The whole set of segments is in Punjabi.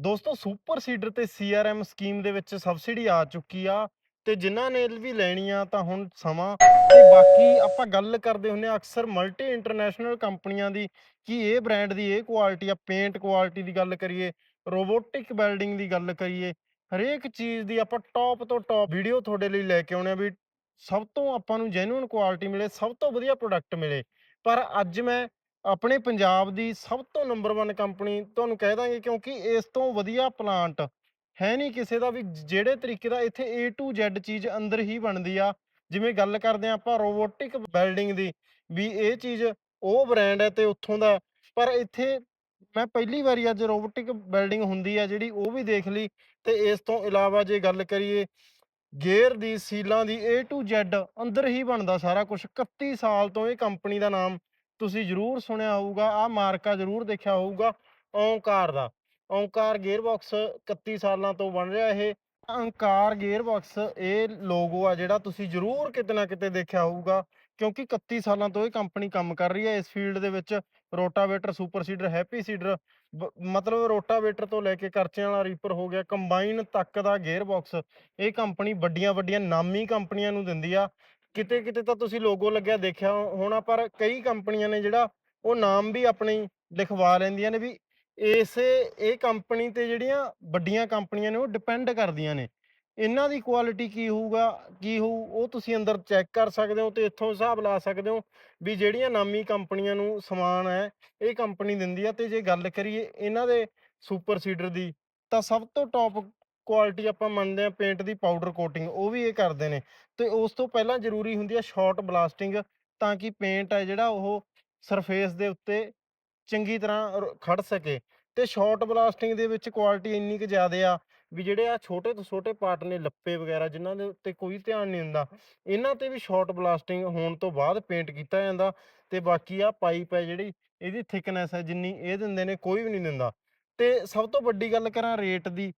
ਦੋਸਤੋ, ਸੁਪਰ ਸੀਡਰ ਤੇ ਸੀਆਰਐਮ ਸਕੀਮ ਦੇ ਵਿੱਚ ਸਬਸਿਡੀ ਆ ਚੁੱਕੀ ਆ ਤੇ ਜਿਨ੍ਹਾਂ ਨੇ ਵੀ ਲੈਣੀ ਆ ਤਾਂ ਹੁਣ ਸਮਾਂ ਤੇ ਬਾਕੀ ਆਪਾਂ ਗੱਲ ਕਰਦੇ ਹੁੰਨੇ ਆ ਅਕਸਰ ਮਲਟੀ ਇੰਟਰਨੈਸ਼ਨਲ ਕੰਪਨੀਆਂ ਦੀ ਕਿ ਇਹ ਬ੍ਰਾਂਡ ਦੀ ਇਹ ਕੁਆਲਿਟੀ ਆ, ਪੇਂਟ ਕੁਆਲਿਟੀ ਦੀ ਗੱਲ ਕਰੀਏ, ਰੋਬੋਟਿਕ ਵੈਲਡਿੰਗ ਦੀ ਗੱਲ ਕਰੀਏ, ਹਰੇਕ ਚੀਜ਼ ਦੀ ਆਪਾਂ ਟੌਪ ਤੋਂ ਟੌਪ ਵੀਡੀਓ ਤੁਹਾਡੇ ਲਈ ਲੈ ਕੇ ਆਉਣੇ ਆ ਵੀ ਸਭ ਤੋਂ ਆਪਾਂ ਨੂੰ ਜੈਨੂਇਨ ਕੁਆਲਿਟੀ ਮਿਲੇ, ਸਭ ਤੋਂ ਵਧੀਆ ਪ੍ਰੋਡਕਟ ਮਿਲੇ। ਪਰ ਅੱਜ ਮੈਂ ਆਪਣੇ ਪੰਜਾਬ ਦੀ ਸਭ ਤੋਂ ਨੰਬਰ 1 ਕੰਪਨੀ ਤੁਹਾਨੂੰ ਕਹਿ ਦਾਂਗੇ ਕਿਉਂਕਿ ਇਸ ਤੋਂ ਵਧੀਆ ਪਲਾਂਟ ਹੈ ਨਹੀਂ ਕਿਸੇ ਦਾ ਵੀ ਜਿਹੜੇ ਤਰੀਕੇ ਦਾ ਇੱਥੇ A to Z ਚੀਜ਼ ਅੰਦਰ ਹੀ ਬਣਦੀ ਆ। ਜਿਵੇਂ ਗੱਲ ਕਰਦੇ ਆ ਆਪਾਂ ਰੋਬੋਟਿਕ ਵੈਲਡਿੰਗ ਦੀ, ਵੀ ਇਹ ਚੀਜ਼ ਉਹ ਬ੍ਰਾਂਡ ਹੈ ਤੇ ਉੱਥੋਂ ਦਾ। ਪਰ ਇੱਥੇ ਮੈਂ ਪਹਿਲੀ ਵਾਰੀ ਅੱਜ ਰੋਬੋਟਿਕ ਵੈਲਡਿੰਗ ਹੁੰਦੀ ਆ ਜਿਹੜੀ ਉਹ ਵੀ ਦੇਖ ਲਈ ਤੇ ਇਸ ਤੋਂ ਇਲਾਵਾ ਜੇ ਗੱਲ ਕਰੀਏ ਗੇਅਰ ਦੀ, ਸੀਲਾਂ ਦੀ, A to Z ਅੰਦਰ ਹੀ ਬਣਦਾ ਸਾਰਾ ਕੁਝ 31 ਸਾਲ ਤੋਂ ਇਹ ਕੰਪਨੀ ਦਾ ਨਾਮ ਤੁਸੀਂ ਜ਼ਰੂਰ ਸੁਣਿਆ ਹੋਊਗਾ ਆ ਮਾਰਕਾ ਜ਼ਰੂਰ ਦੇਖਿਆ ਹੋਊਗਾ, ਓਂਕਾਰ ਦਾ। ਓਂਕਾਰ ਗੇਅਰਬਾਕਸ 31 ਸਾਲਾਂ ਤੋਂ ਬਣ ਰਿਹਾ ਇਹ। ਓਂਕਾਰ ਗੇਅਰਬਾਕਸ, ਇਹ ਲੋਗੋ ਆ ਜਿਹੜਾ ਤੁਸੀਂ ਜ਼ਰੂਰ ਕਿਤੇ ਨਾ ਕਿਤੇ ਦੇਖਿਆ ਹੋਊਗਾ, ਕਿਉਂਕਿ 31 ਸਾਲਾਂ ਤੋਂ ਇਹ ਕੰਪਨੀ ਕੰਮ ਕਰ ਰਹੀ ਹੈ। ਇਸ ਫੀਲਡ ਦੇ ਵਿੱਚ rotavator, super seeder, happy seeder ਮਤਲਬ ਰੋਟਾਵੇਟਰ ਤੋਂ ਲੈ ਕੇ ਕਰਚਿਆਂ ਵਾਲਾ ਰੀਪਰ ਹੋ ਗਿਆ, ਕੰਬਾਈਨ ਤੱਕ ਦਾ ਗੇਅਰਬਾਕਸ। ਇਹ ਕੰਪਨੀ ਵੱਡੀਆਂ ਵੱਡੀਆਂ ਨਾਮੀ ਕੰਪਨੀਆਂ ਨੂੰ ਦਿੰਦੀ ਆ। ਕਿਤੇ ਕਿਤੇ ਤਾਂ ਤੁਸੀਂ ਲੋਗੋ ਲੱਗਿਆ ਦੇਖਿਆ ਹੋਣਾ, ਪਰ ਕਈ ਕੰਪਨੀਆਂ ਨੇ ਜਿਹੜਾ ਉਹ ਨਾਮ ਵੀ ਆਪਣੇ ਲਿਖਵਾ ਲੈਂਦੀਆਂ ਨੇ ਵੀ ਇਸੇ, ਇਹ ਕੰਪਨੀ ਤੇ ਜਿਹੜੀਆਂ ਵੱਡੀਆਂ ਕੰਪਨੀਆਂ ਨੇ ਉਹ ਡਿਪੈਂਡ ਕਰਦੀਆਂ ਨੇ। ਇਹਨਾਂ ਦੀ ਕੁਆਲਿਟੀ ਕੀ ਹੋਊਗਾ, ਕੀ ਹੋਊ, ਉਹ ਤੁਸੀਂ ਅੰਦਰ ਚੈੱਕ ਕਰ ਸਕਦੇ ਹੋ ਤੇ ਇੱਥੋਂ ਹਿਸਾਬ ਲਾ ਸਕਦੇ ਹੋ ਵੀ ਜਿਹੜੀਆਂ ਨਾਮੀ ਕੰਪਨੀਆਂ ਨੂੰ ਸਮਾਨ ਹੈ, ਇਹ ਕੰਪਨੀ ਦਿੰਦੀ ਆ ਤੇ ਜੇ ਗੱਲ ਕਰੀਏ ਇਹਨਾਂ ਦੇ ਸੁਪਰ ਸੀਡਰ ਦੀ, ਤਾਂ ਸਭ ਤੋਂ ਟੌਪ ਕੁਆਲਿਟੀ ਆਪਾਂ ਮੰਨਦੇ ਆ ਪੇਂਟ ਦੀ ਪਾਊਡਰ ਕੋਟਿੰਗ ਉਹ ਵੀ ਇਹ ਕਰਦੇ ਨੇ। ਤੇ ਉਸ ਤੋਂ ਪਹਿਲਾਂ ਜ਼ਰੂਰੀ ਹੁੰਦੀ ਆ ਸ਼ਾਰਟ ਬਲਾਸਟਿੰਗ ਤਾਂ ਕਿ ਪੇਂਟ ਹੈ ਜਿਹੜਾ ਉਹ ਸਰਫੇਸ ਦੇ ਉੱਤੇ ਚੰਗੀ ਤਰ੍ਹਾਂ ਰ- ਖੜ ਸਕੇ। ਤੇ ਸ਼ਾਰਟ ਬਲਾਸਟਿੰਗ ਦੇ ਵਿੱਚ ਕੁਆਲਿਟੀ ਇੰਨੀ ਕੁ ਜ਼ਿਆਦਾ ਆ ਵੀ ਜਿਹੜੇ ਆ ਛੋਟੇ ਤੋਂ ਛੋਟੇ ਪਾਰਟ ਨੇ, ਲੱਪੇ ਵਗੈਰਾ, ਜਿਨ੍ਹਾਂ ਦੇ ਉੱਤੇ ਕੋਈ ਧਿਆਨ ਨਹੀਂ ਦਿੰਦਾ ਇਹਨਾਂ ਤੇ ਵੀ ਸ਼ਾਰਟ ਬਲਾਸਟਿੰਗ ਹੋਣ ਤੋਂ ਬਾਅਦ ਪੇਂਟ ਕੀਤਾ ਜਾਂਦਾ ਤੇ ਬਾਕੀ ਆ ਪਾਈਪ ਹੈ ਜਿਹੜੀ, ਇਹਦੀ ਥਿਕਨੈਸ ਹੈ ਜਿੰਨੀ ਇਹ ਦਿੰਦੇ ਨੇ, ਕੋਈ ਵੀ ਨਹੀਂ ਦਿੰਦਾ। ਤੇ ਸਭ ਤੋਂ ਵੱਡੀ ਗੱਲ ਕਰਾਂ ਰੇਟ ਦੀ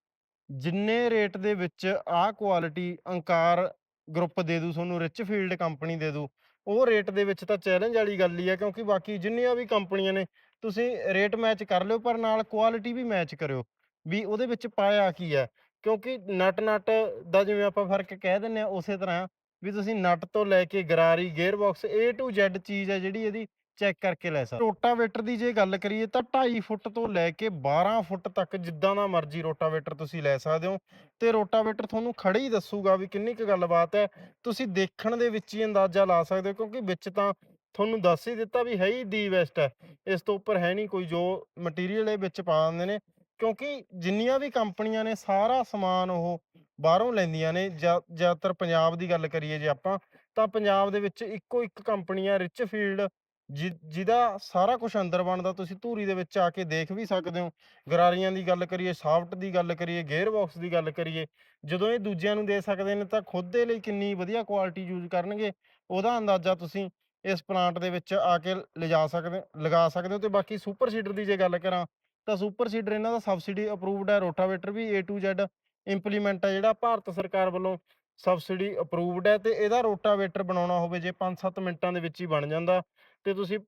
ਜਿੰਨੇ ਰੇਟ ਦੇ ਵਿੱਚ ਆਹ ਕੁਆਲਿਟੀ ਅੰਕਾਰ ਗਰੁੱਪ ਦੇ ਦੂ, ਤੁਹਾਨੂੰ ਰਿਚ ਫੀਲਡ ਕੰਪਨੀ ਦੇ ਦੂ, ਉਹ ਰੇਟ ਦੇ ਵਿੱਚ ਤਾਂ ਚੈਲੰਜ ਵਾਲੀ ਗੱਲ ਹੀ ਆ, ਕਿਉਂਕਿ ਬਾਕੀ ਜਿੰਨੀਆਂ ਵੀ ਕੰਪਨੀਆਂ ਨੇ, ਤੁਸੀਂ ਰੇਟ ਮੈਚ ਕਰ ਲਿਓ, ਪਰ ਨਾਲ ਕੁਆਲਿਟੀ ਵੀ ਮੈਚ ਕਰਿਓ, ਵੀ ਉਹਦੇ ਵਿੱਚ ਪਾਇਆ ਕੀ ਹੈ? ਕਿਉਂਕਿ ਨਟ ਨਟ ਦਾ ਜਿਵੇਂ ਆਪਾਂ ਫ਼ਰਕ ਕਹਿ ਦਿੰਨੇ ਆ ਉਸੇ ਤਰ੍ਹਾਂ ਵੀ ਤੁਸੀਂ ਨਟ ਤੋਂ ਲੈ ਕੇ ਗਰਾਰੀ ਗੇਅਰਬਾਕਸ A to Z ਚੀਜ਼ ਹੈ ਜਿਹੜੀ ਇਹਦੀ ਚੈੱਕ ਕਰਕੇ ਲੈ ਸਕਦੇ ਰੋਟਾਵੇਟਰ ਦੀ ਜੇ ਗੱਲ ਕਰੀਏ ਤਾਂ 2.5 ਫੁੱਟ ਤੋਂ ਲੈ ਕੇ 12 ਫੁੱਟ ਤੱਕ ਜਿੱਦਾਂ ਦਾ ਮਰਜ਼ੀ ਰੋਟਾਵੇਟਰ ਤੁਸੀਂ ਲੈ ਸਕਦੇ ਹੋ ਤੇ ਰੋਟਾਵੇਟਰ ਤੁਹਾਨੂੰ ਖੜੇ ਹੀ ਦੱਸੂਗਾ ਵੀ ਕਿੰਨੀ ਕੁ ਗੱਲਬਾਤ ਹੈ। ਤੁਸੀਂ ਦੇਖਣ ਦੇ ਵਿੱਚ ਹੀ ਅੰਦਾਜ਼ਾ ਲਾ ਸਕਦੇ ਹੋ ਕਿਉਂਕਿ ਵਿੱਚ ਤਾਂ ਤੁਹਾਨੂੰ ਦੱਸ ਹੀ ਦਿੱਤਾ ਵੀ ਹੈ ਹੀ ਦੀ ਵੈਸਟ ਹੈ। ਇਸ ਤੋਂ ਉੱਪਰ ਹੈ ਨਹੀਂ ਕੋਈ ਜੋ ਮਟੀਰੀਅਲ ਇਹ ਵਿੱਚ ਪਾ ਦਿੰਦੇ ਨੇ ਕਿਉਂਕਿ ਜਿੰਨੀਆਂ ਵੀ ਕੰਪਨੀਆਂ ਨੇ ਸਾਰਾ ਸਮਾਨ ਉਹ ਬਾਹਰੋਂ ਲੈਂਦੀਆਂ ਨੇ ਜ਼ਿਆਦਾਤਰ ਪੰਜਾਬ ਦੀ ਗੱਲ ਕਰੀਏ ਜੇ ਆਪਾਂ ਤਾਂ ਪੰਜਾਬ ਦੇ ਵਿੱਚ ਇੱਕੋ ਇੱਕ ਕੰਪਨੀ ਆ ਰਿਚ ਫੀਲਡ ਜਿ- ਜਿਹਦਾ ਸਾਰਾ ਕੁਝ ਅੰਦਰ ਬਣਦਾ, ਤੁਸੀਂ ਧੂਰੀ ਦੇ ਵਿੱਚ ਆ ਕੇ ਦੇਖ ਵੀ ਸਕਦੇ ਹੋ। ਗਰਾਰੀਆਂ ਦੀ ਗੱਲ ਕਰੀਏ, ਸਾਫਟ ਦੀ ਗੱਲ ਕਰੀਏ, ਗੇਅਰ ਬਾਕਸ ਦੀ ਗੱਲ ਕਰੀਏ, ਜਦੋਂ ਇਹ ਦੂਜਿਆਂ ਨੂੰ ਦੇ ਸਕਦੇ ਨੇ ਤਾਂ ਖੁਦ ਦੇ ਲਈ ਕਿੰਨੀ ਵਧੀਆ ਕੁਆਲਿਟੀ ਯੂਜ਼ ਕਰਨਗੇ, ਉਹਦਾ ਅੰਦਾਜ਼ਾ ਤੁਸੀਂ ਇਸ ਪਲਾਂਟ ਦੇ ਵਿੱਚ ਆ ਕੇ ਲਿਜਾ ਸਕਦੇ, ਲਗਾ ਸਕਦੇ ਹੋ। ਤੇ ਬਾਕੀ ਸੁਪਰ ਸੀਡਰ ਦੀ ਜੇ ਗੱਲ ਕਰਾਂ, ਤਾਂ ਸੁਪਰ ਸੀਡਰ ਇਹਨਾਂ ਦਾ ਸਬਸਿਡੀ ਅਪਰੂਵਡ ਹੈ, ਰੋਟਾਵੇਟਰ ਵੀ A to Z ਇੰਪਲੀਮੈਂਟ ਹੈ, ਜਿਹੜਾ ਭਾਰਤ ਸਰਕਾਰ ਵੱਲੋਂ ਸਬਸਿਡੀ ਅਪਰੂਵਡ ਹੈ, ਤੇ ਇਹਦਾ ਰੋਟਾਵੇਟਰ ਬਣਾਉਣਾ ਹੋਵੇ, ਜੇ 5-7 ਮਿੰਟਾਂ ਦੇ ਵਿੱਚ ਹੀ ਬਣ ਜਾਂਦਾ। ਤੇ ਤੁਸੀਂ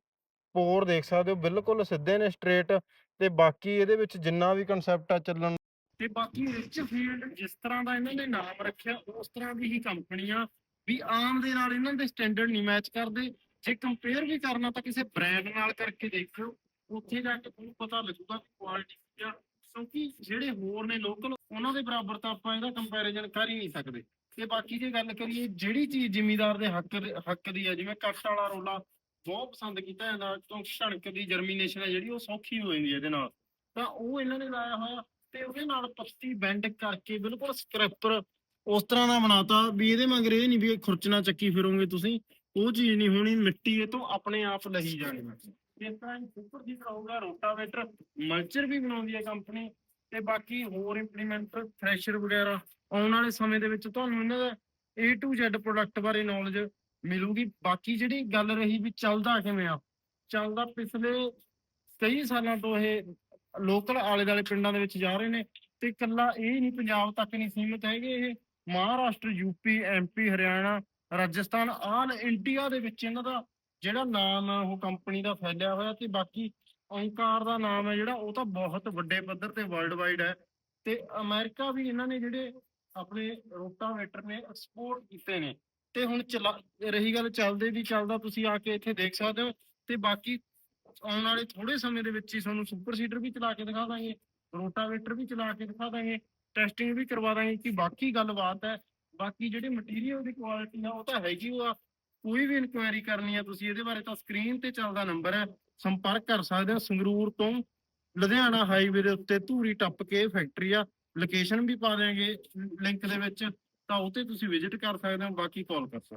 ਪੋਰ ਦੇਖ ਸਕਦੇ ਹੋ, ਬਿਲਕੁਲ ਸਿੱਧੇ ਨੇ ਸਟ੍ਰੇਟ ਤੇ ਬਾਕੀ ਇਹਦੇ ਵਿੱਚ ਜਿੰਨਾ ਵੀ ਕਨਸੈਪਟ ਆ ਚੱਲਣ ਤੇ ਬਾਕੀ ਰਿਚ ਫੀਲਡ ਜਿਸ ਤਰ੍ਹਾਂ ਦਾ ਇਹਨਾਂ ਨੇ ਨਾਮ ਰੱਖਿਆ, ਉਸ ਤਰ੍ਹਾਂ ਦੀ ਹੀ ਕੰਪਨੀ ਵੀ ਆਮ ਦੇ ਨਾਲ ਇਹਨਾਂ ਦੇ ਸਟੈਂਡਰਡ ਨਹੀਂ ਮੈਚ ਕਰਦੇ। ਜੇ ਕੰਪੇਅਰ ਵੀ ਕਰਨਾ ਤਾਂ ਕਿਸੇ ਬ੍ਰਾਂਡ ਨਾਲ ਕਰਕੇ ਦੇਖਿਓ, ਉੱਥੇ ਜਾ ਕੇ ਤੁਹਾਨੂੰ ਪਤਾ ਲੱਗੂਗਾ ਕਿ ਕੁਆਲਿਟੀ ਕੀ ਆ। ਕਿਉਂਕਿ ਜਿਹੜੇ ਹੋਰ ਨੇ ਲੋਕਲ ਉਹਨਾਂ ਦੇ ਬਰਾਬਰ ਤਾਂ ਆਪਾਂ ਇਹਦਾ ਕੰਪੈਰੀਜ਼ਨ ਕਰ ਹੀ ਨਹੀਂ ਸਕਦੇ। ਤੇ ਬਾਕੀ ਜੇ ਗੱਲ ਕਰੀਏ, ਜਿਹੜੀ ਚੀਜ਼ ਜ਼ਿਮੀਦਾਰ ਦੇ ਹੱਕ ਦੇ- ਹੱਕ ਦੀ ਆ, ਜਿਵੇਂ ਕੱਟ ਵਾਲਾ ਰੋਲਾ ਬਹੁਤ ਪਸੰਦ ਕੀਤਾ ਜਾਂਦਾ ਕਿਉਂਕਿ ਕਣਕ ਦੀ ਜਰਮੀਨੇਸ਼ਨ ਹੈ ਜਿਹੜੀ ਉਹ ਸੌਖੀ ਹੋ ਜਾਂਦੀ ਹੈ ਇਹਦੇ ਨਾਲ। ਤਾਂ ਉਹ ਇਹਨਾਂ ਨੇ ਲਾਇਆ ਹੋਇਆ ਤੇ ਉਹਦੇ ਨਾਲ ਪੱਤੀ ਬੈਂਡ ਕਰਕੇ ਬਿਲਕੁਲ ਸਕ੍ਰੈਪਰ ਉਸ ਤਰ੍ਹਾਂ ਦਾ ਬਣਾਤਾ ਵੀ ਇਹਦੇ ਮਗਰ ਇਹ ਨਹੀਂ ਵੀ ਖੁਰਚਣਾ ਚੱਕੀ ਫਿਰੋਗੇ ਤੁਸੀਂ। ਉਹ ਚੀਜ਼ ਨਹੀਂ ਹੋਣੀ, ਮਿੱਟੀ ਇਹ ਤੋਂ ਆਪਣੇ ਆਪ ਲਹੀ ਜਾਣੀ। ਹੈ ਇਸ ਤਰ੍ਹਾਂ ਹੀ ਸੁਪਰ ਦੀ ਹੋਊਗਾ, ਰੋਟਾਵੇਟਰ, ਮਲਚਰ ਵੀ ਬਣਾਉਂਦੀ ਹੈ ਕੰਪਨੀ ਤੇ ਬਾਕੀ ਹੋਰ ਇੰਪਲੀਮੈਂਟ ਥ੍ਰੈਸ਼ਰ ਵਗੈਰਾ ਆਉਣ ਵਾਲੇ ਸਮੇਂ ਦੇ ਵਿੱਚ ਤੁਹਾਨੂੰ ਇਹਨਾਂ ਦਾ A to Z ਪ੍ਰੋਡਕਟ ਬਾਰੇ ਨੌਲੇਜ ਮਿਲੂਗੀ। ਬਾਕੀ ਜਿਹੜੀ ਗੱਲ ਰਹੀ ਵੀ ਚੱਲਦਾ ਕਿਵੇਂ ਆ, ਚੱਲਦਾ ਪਿਛਲੇ ਕਈ ਸਾਲਾਂ ਤੋਂ ਇਹ ਲੋਕਲ ਆਲੇ ਦਾਲੇ ਪਿੰਡਾਂ ਦੇ ਵਿੱਚ ਜਾ ਰਹੇ ਨੇ ਤੇ ਇਕੱਲਾ ਇਹ ਨਹੀਂ ਪੰਜਾਬ ਤੱਕ ਨਹੀਂ ਸੀਮਿਤ ਹੈਗੇ ਇਹ। Maharashtra UP MP Haryana, Rajasthan, all India ਦੇ ਵਿੱਚ ਇਹਨਾਂ ਦਾ ਜਿਹੜਾ ਨਾਮ ਆ, ਉਹ ਕੰਪਨੀ ਦਾ ਫੈਲਿਆ ਹੋਇਆ ਤੇ ਬਾਕੀ ਓਂਕਾਰ ਦਾ ਨਾਮ ਹੈ ਜਿਹੜਾ, ਉਹ ਤਾਂ ਬਹੁਤ ਵੱਡੇ ਪੱਧਰ ਤੇ ਵਰਲਡ ਵਾਈਡ ਹੈ ਤੇ ਅਮਰੀਕਾ ਵੀ ਇਹਨਾਂ ਨੇ ਜਿਹੜੇ ਆਪਣੇ ਰੋਟਾਵੇਟਰ ਨੇ ਐਕਸਪੋਰਟ ਕੀਤੇ ਨੇ। ਤੇ ਹੁਣ ਚਲਾ, ਰਹੀ ਗੱਲ ਚੱਲਦੇ ਵੀ ਚੱਲਦਾ, ਤੁਸੀਂ ਆ ਕੇ ਇੱਥੇ ਦੇਖ ਸਕਦੇ ਹੋ ਤੇ ਬਾਕੀ ਆਉਣ ਵਾਲੇ ਥੋੜੇ ਸਮੇਂ ਦੇ ਵਿੱਚ ਹੀ ਤੁਹਾਨੂੰ ਸੁਪਰ ਸੀਡਰ ਵੀ ਚਲਾ ਕੇ ਦਿਖਾ ਦਾਂਗੇ, ਰੋਟਾਵੇਟਰ ਵੀ ਚਲਾ ਕੇ ਦਿਖਾ ਦਾਂਗੇ ਟੈਸਟਿੰਗ ਵੀ ਕਰਵਾ ਦਾਂਗੇ ਕਿ ਬਾਕੀ ਗੱਲਬਾਤ ਹੈ। ਬਾਕੀ ਜਿਹੜੇ ਮਟੀਰੀਅਲ ਦੀ ਕੁਆਲਿਟੀ ਆ, ਉਹ ਤਾਂ ਹੈਗੀ ਉਹ ਆ। ਕੋਈ ਵੀ ਇਨਕੁਆਇਰੀ ਕਰਨੀ ਆ ਤੁਸੀਂ, ਇਹਦੇ ਬਾਰੇ ਤਾਂ ਸਕਰੀਨ ਤੇ ਚੱਲਦਾ ਨੰਬਰ ਹੈ। ਸੰਪਰਕ ਕਰ ਸਕਦੇ ਹੋ ਸੰਗਰੂਰ ਤੋਂ। ਲੁਧਿਆਣਾ ਹਾਈਵੇ ਦੇ ਉੱਤੇ ਧੂਰੀ ਟੱਪ ਕੇ ਫੈਕਟਰੀ ਆ। ਲੋਕੇਸ਼ਨ ਵੀ ਪਾ ਦਿਆਂਗੇ ਲਿੰਕ ਦੇ ਵਿੱਚ। ਤਾਂ ਉਹ ਤੇ ਤੁਸੀਂ ਵਿਜ਼ਿਟ ਕਰ ਸਕਦੇ ਹੋ ਬਾਕੀ ਕਾਲ ਕਰ ਸਕਦੇ ਹੋ।